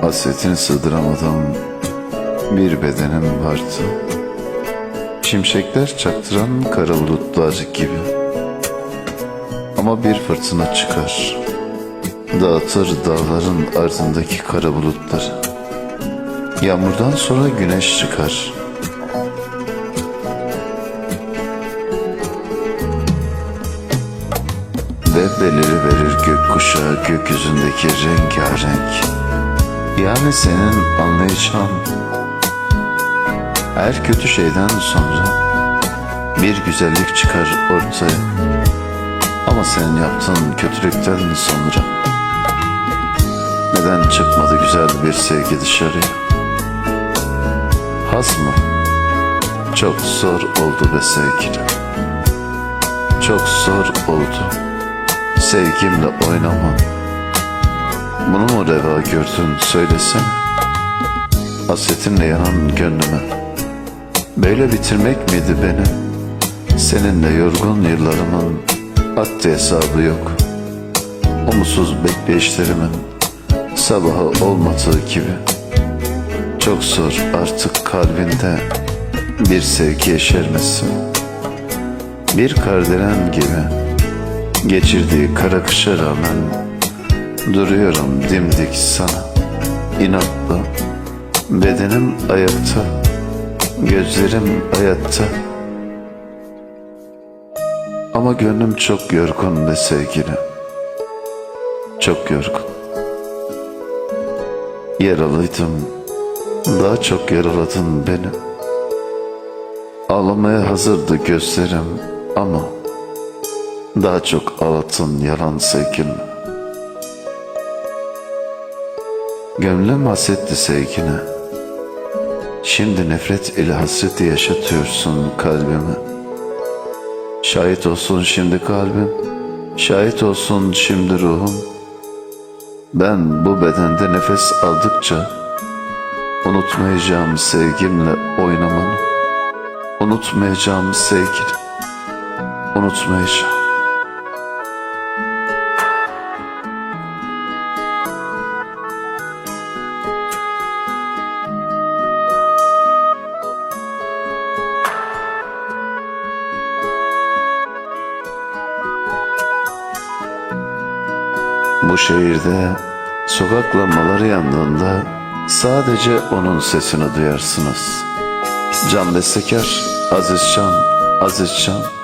Hasretini sığdıramadığım bir bedenim vardı. Şimşekler çaktıran kara bulutlar gibi. Ama bir fırtına çıkar. Dağıtır dağların ardındaki kara bulutları. Yağmurdan sonra güneş çıkar. Ve beliri verir gökkuşağı gökyüzündeki rengarenk. Yani senin anlayacağın her kötü şeyden sonra bir güzellik çıkar ortaya. Ama senin yaptığın kötülükten sonra neden çıkmadı güzel bir sevgi dışarıya? Haz mı? Çok zor oldu be sevgilim. Çok zor oldu. Sevgimle oynama. Bunu mu reva gördün söylesene. Hasretinle yanan gönlüme. Böyle bitirmek miydi beni? Seninle yorgun yıllarımın haddi hesabı yok. Umutsuz bekleyişlerimin sabahı olmadığı gibi. Çok zor artık kalbinde bir sevgi yeşermesi. Bir kardelen gibi geçirdiği kara kışa rağmen duruyorum dimdik sana. İnatlı, bedenim ayakta, gözlerim hayatta. Ama gönlüm çok yorgun be sevgili. Çok yorgun. Yaralıydım, daha çok yaraladın beni. Ağlamaya hazırdı gözlerim ama daha çok ağlattın yalan sevgilimi. Gönlüm hasretti sevgine. Şimdi nefret ile hasreti yaşatıyorsun kalbimi. Şahit olsun şimdi kalbim, şahit olsun şimdi ruhum. Ben bu bedende nefes aldıkça unutmayacağım sevgimle oynamanı. Unutmayacağım sevgili, unutmayacağım. Bu şehirde sokak lambaları yandığında sadece onun sesini duyarsınız. Can Bestekar, Aziz Can, Aziz Can.